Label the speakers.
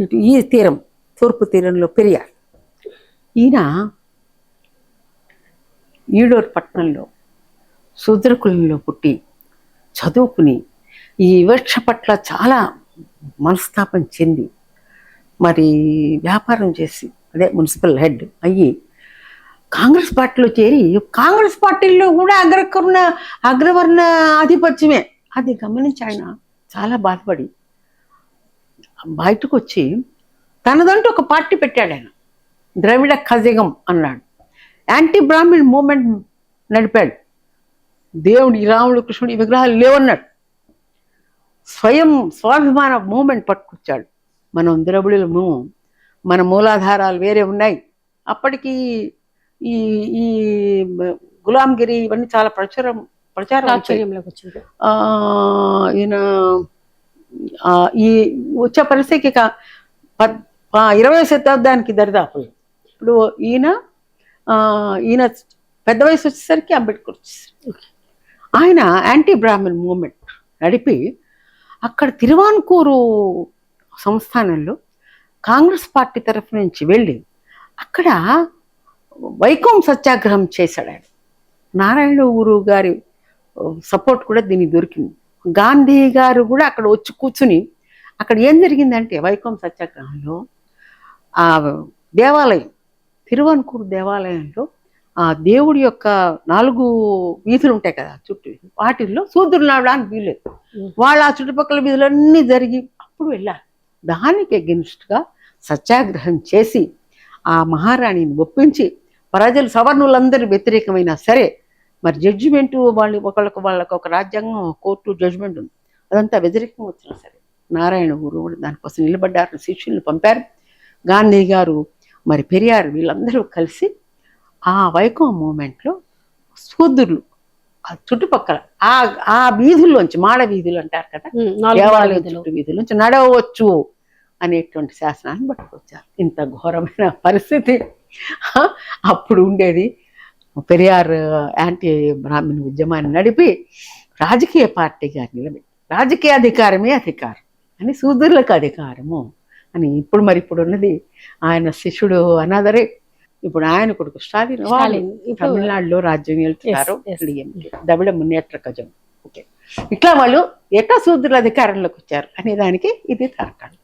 Speaker 1: ఇటు ఈ తీరం తూర్పు తీరంలో పెరియార్ ఈయన ఈడూరు పట్టణంలో శూద్రకులంలో పుట్టి చదువుకుని ఈ వివక్ష పట్ల చాలా మనస్తాపం చెంది మరి వ్యాపారం చేసి అదే మున్సిపల్ హెడ్ అయ్యి కాంగ్రెస్ పార్టీలో చేరి కాంగ్రెస్ పార్టీలో కూడా అగ్రకర్ణ అగ్రవర్ణ ఆధిపత్యమే. అది గమనించి ఆయన చాలా బాధపడి బయటకు వచ్చి తనదంటూ ఒక పార్టీ పెట్టాడు ఆయన. ద్రవిడ ఖజిగం అన్నాడు. యాంటీ బ్రాహ్మిన్ మూమెంట్ నడిపాడు. దేవుడి రాముడు కృష్ణుడి విగ్రహాలు లేవన్నాడు. స్వయం స్వాభిమాన మూమెంట్ పట్టుకొచ్చాడు. మనం ద్రవిడులము మన మూలాధారాలు వేరే ఉన్నాయి. అప్పటికి ఈ ఈ గులాంగిరి ఇవన్నీ చాలా ప్రచురం ప్రచారం ఈయన ఈ వచ్చే పరిస్థితికి కా- పద్- ఆ, ఇరవై శతాబ్దానికి దరిదాపు ఇప్పుడు ఈయన ఈయన పెద్ద వయసు వచ్చేసరికి అంబేద్కర్ వచ్చేసరికి ఆయన యాంటీ బ్రాహ్మణ్ మూమెంట్ నడిపి అక్కడ తిరువాన్కూరు సంస్థానంలో కాంగ్రెస్ పార్టీ తరఫు నుంచి వెళ్ళి అక్కడ వైకోం సత్యాగ్రహం చేశాడు ఆయన. నారాయణ ఊరు గారి సపోర్ట్ కూడా దీనికి దొరికింది. గాంధీ గారు కూడా అక్కడ వచ్చి కూర్చుని అక్కడ ఏం జరిగిందంటే వైకోం సత్యాగ్రహంలో ఆ దేవాలయం తిరువన్కూరు దేవాలయంలో ఆ దేవుడి యొక్క నాలుగు వీధులు ఉంటాయి కదా చుట్టూ వాటిల్లో సూదులు నావడానికి వీలేదు వాళ్ళు ఆ చుట్టుపక్కల వీధులన్నీ జరిగి అప్పుడు వెళ్ళారు దానికి against గా సత్యాగ్రహం చేసి ఆ మహారాణిని ఒప్పించి ప్రజలు సవర్ణులందరూ వ్యతిరేకమైనా సరే మరి జడ్జిమెంట్ వాళ్ళు ఒకళ్ళకు వాళ్ళకు ఒక రాజ్యాంగం కోర్టు జడ్జిమెంట్ ఉంది. అదంతా వ్యతిరేకం వచ్చినా సరే నారాయణ ఊరు కూడా దానికోసం నిలబడ్డారు శిష్యుల్ని పంపారు. గాంధీ గారు మరి పెరియార్ వీళ్ళందరూ కలిసి ఆ వైకం మూమెంట్లో శూద్రులు ఆ చుట్టుపక్కల ఆ ఆ వీధుల్లోంచి మాడ వీధులు అంటారు కదా దేవాలయం
Speaker 2: వీధులు.
Speaker 1: చుట్టూ వీధుల నుంచి నడవచ్చు అనేటువంటి శాసనాన్ని పట్టుకొచ్చారు. ఇంత ఘోరమైన పరిస్థితి. అప్పుడు ఉండేది పెరియార్ యాంటీ బ్రాహ్మణ ఉద్యమాన్ని నడిపి రాజకీయ పార్టీగా నిలబెట్టి రాజకీయ అధికారమే అధికారం అని శూద్రులకు అధికారము అని ఇప్పుడు మరి ఇప్పుడు ఉన్నది. ఆయన శిష్యుడు అనాదరే. ఇప్పుడు ఆయన కొడుకు స్టాలిన్ వాళ్ళు తమిళనాడులో రాజ్యం వెళ్తున్నారు. ద్రవిడ మున్నేట్ర కజం ఓకే. ఇట్లా వాళ్ళు ఎట్లా శూద్రుల అధికారంలోకి వచ్చారు అనే దానికి ఇది తార్కాణం.